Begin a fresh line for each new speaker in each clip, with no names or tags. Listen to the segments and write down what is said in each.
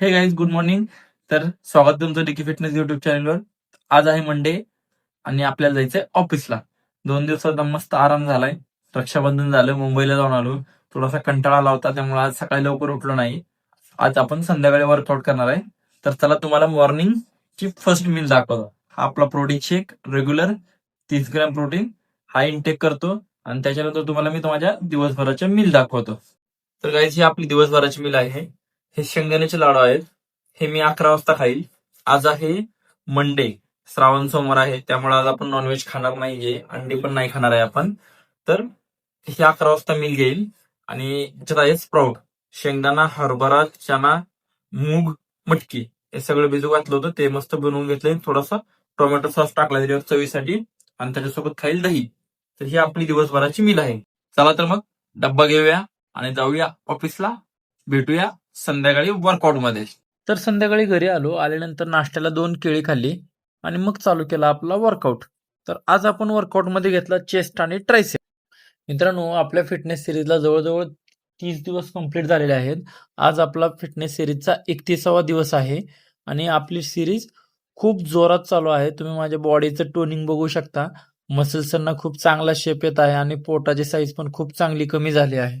हे guys good morning तर स्वागत तुमचं डिकी फिटनेस युट्यूब चॅनलवर आज आहे मंडे आणि आपल्याला जायचंय ऑफिसला दोन दिवसात मस्त आराम झालाय. रक्षाबंधन झालं मुंबईला जाऊन आलो. थोडासा कंटाळा आला होता त्यामुळे आज सकाळी लवकर उठलो नाही. आज आपण संध्याकाळी वर्कआउट करणार आहे. तर चला तुम्हाला मॉर्निंग ची फर्स्ट मील दाखवतो. हा आपला प्रोटीन शेक रेग्युलर तीस ग्रॅम प्रोटीन हा इनटेक करतो आणि त्याच्यानंतर तुम्हाला मी माझ्या दिवसभराच्या मील दाखवतो. तर गाईज ही आपली दिवसभराची मील आहे. हे शेंगदाण्याचे लाडू आहेत. हे मी अकरा वाजता खाईल. आज आहे मंडे श्रावण सोमवार आहे. त्यामुळे आज आपण नॉनव्हेज खाणार नाहीये. अंडी पण नाही खाणार आहे आपण. तर हे अकरा वाजता मी घेईल. आणि याच्यात आहे स्प्राऊट शेंगदाणा हरभरा चना मूग मटकी हे सगळं भिजू घातलं होतं. ते मस्त बनवून घेतलंय. थोडासा टोमॅटो सॉस टाकला त्याच्यावर चवीसाठी. आणि त्याच्यासोबत खाईल दही. तर ही आपली दिवसभराची मिल आहे. चला तर मग डब्बा घेऊया आणि जाऊया ऑफिसला भेटूया. संध्याकाळी वर्कआउटमध्ये तर संध्याकाळी घरी आलो आल्यानंतर नाश्त्याला दोन केळी खाल्ली आणि मग चालू केला आपला वर्कआउट तर आज आपण वर्कआउटमध्ये घेतला चेस्ट आणि ट्रायसेप मित्रांनो आपल्या फिटनेस सिरीजला जवळजवळ तीस दिवस कंप्लीट झालेले आहेत. आज आपला फिटनेस सिरीजचा एकतीसावा दिवस आहे आणि आपली सिरीज खूप जोरात चालू आहे. तुम्ही माझ्या बॉडीचं टोनिंग बघू शकता. मसल्सना खूप चांगला शेप येत आहे आणि पोटाची साईज पण खूप चांगली कमी झाली आहे.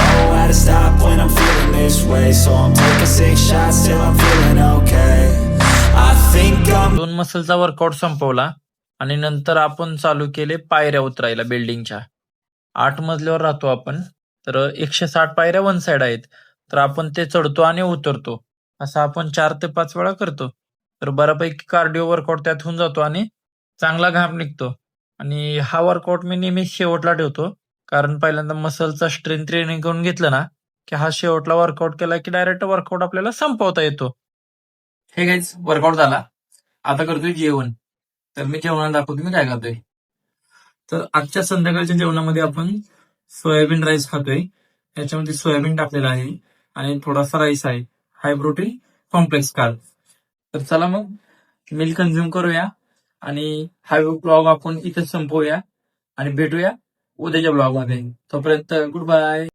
way So I'm taking six shots I'm feeling okay. I think I'm
दोन मसलचा वर्कआउट संपवला आणि नंतर आपण चालू केले पायऱ्या उतरायला बिल्डिंगच्या आठ मजल्यावर राहतो आपण तर एकशे साठ पायऱ्या वन साइड आहेत. तर आपण ते चढतो आणि उतरतो. असं आपण चार ते पाच वेळा करतो. तर बऱ्यापैकी कार्डिओ वर्कआउट त्यात होऊन जातो आणि चांगला घाम निघतो. आणि हा वर्कआउट मी नेहमी शेवटला ठेवतो. कारण पहिल्यांदा मसलचा स्ट्रेंथ ट्रेनिंग करून घेतलं ना की हा शेवटला वर्कआउट केला की डायरेक्ट वर्कआउट आपल्याला संपवता येतो. हे गाईज वर्कआउट झाला. आता करतोय जेवण. तर मी जेवणाला दाखवतो मी काय करतोय? तर आजच्या संध्याकाळच्या जेवणामध्ये आपण सोयाबीन राईस खातोय. याच्यामध्ये सोयाबीन टाकलेला आहे आणि थोडासा राईस आहे. हाय प्रोटीन कॉम्प्लेक्स कार्ब तर चला मग मिल्क कन्झ्युम करूया आणि हा ब्लॉग आपण इथे संपवूया आणि भेटूया उद्याच्या ब्लॉगमध्ये. तोपर्यंत गुड बाय